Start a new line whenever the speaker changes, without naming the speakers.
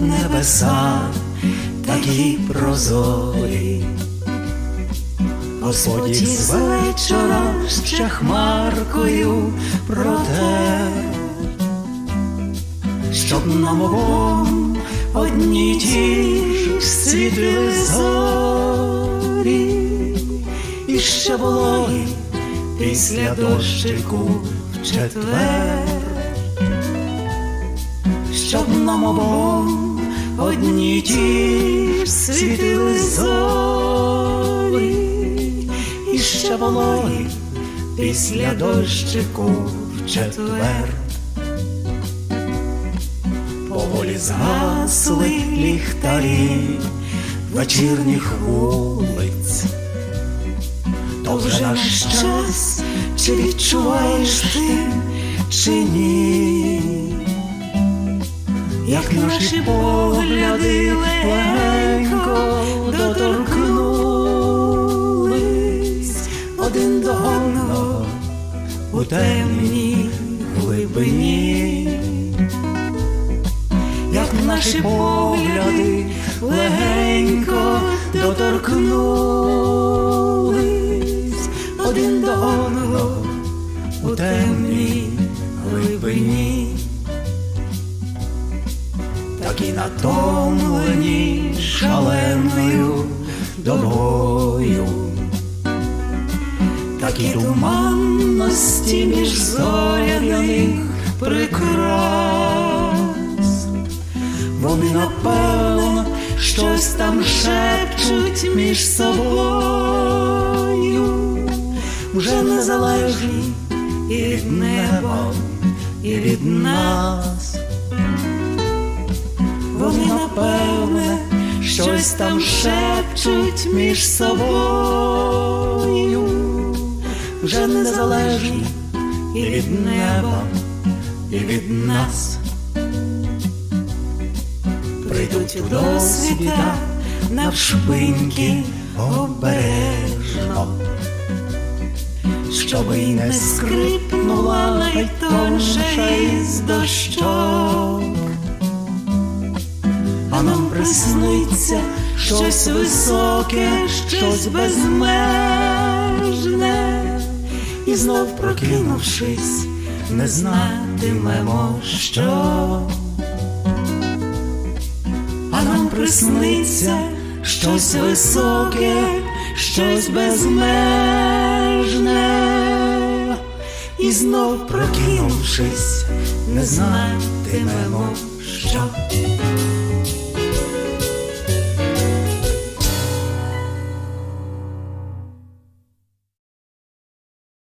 небеса такі прозорі. Господь із вечора ще хмаркою проте, щоб нам обом одні ті ж світили зорі, і ще вологі після дощику в четвер, нам обом одні ті ж світили зорі, і ще вологі після дощику в четвер. Поволі згасли ліхтарі вечірніх вулиць. То вже наш час, чи відчуваєш ти, чи ні? Як наші погляди легенько доторкнулись один до одного у темній глибині. Як наші погляди легенько доторкнулись один до одного у темній глибині, такі натомлені шаленою добою, такі туманності між зоряних прикрас. Вони напевно щось там шепчуть між собою, вже незалежні і від неба, і від нас. Напевне щось там шепчуть між собою, вже незалежні і від неба, і від нас. Прийдуть у досвіта навшпиньки обережно, щоби й не скрипнула найтонша із дощок, а нам присниться щось високе, щось безмежне, і знов прокинувшись, не знатимемо, що. А нам присниться щось високе, щось безмежне, і знов прокинувшись, не знатимемо, що.